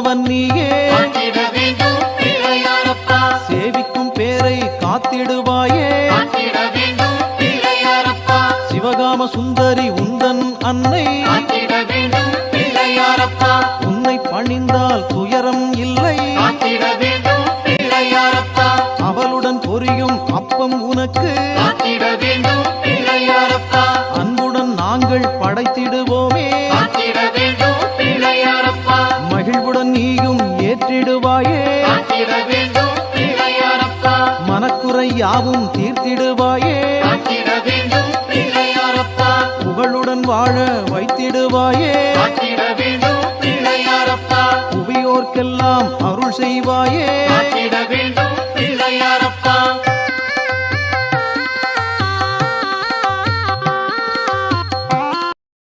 மகிழ்வுடன் நீயே. சேவிக்கும் பேரை காத்திடுவாயே. சிவகாம சுந்தரி உந்தன் அன்னை. உன்னை பணிந்தால் துயரம் இல்லை. அவளுடன் பொரியும் அப்பம் உனக்கு. அன்புடன் நாங்கள் படைத்திடுவோமே. நீயும் ஏற்றிடுவாயே. மனக்குறை யாவும் தீர்த்திடுவாயே. புகழுடன் வாழ வைத்திடுவாயே. புவியோர்க்கெல்லாம் அருள் செய்வாயே. வேண்டும்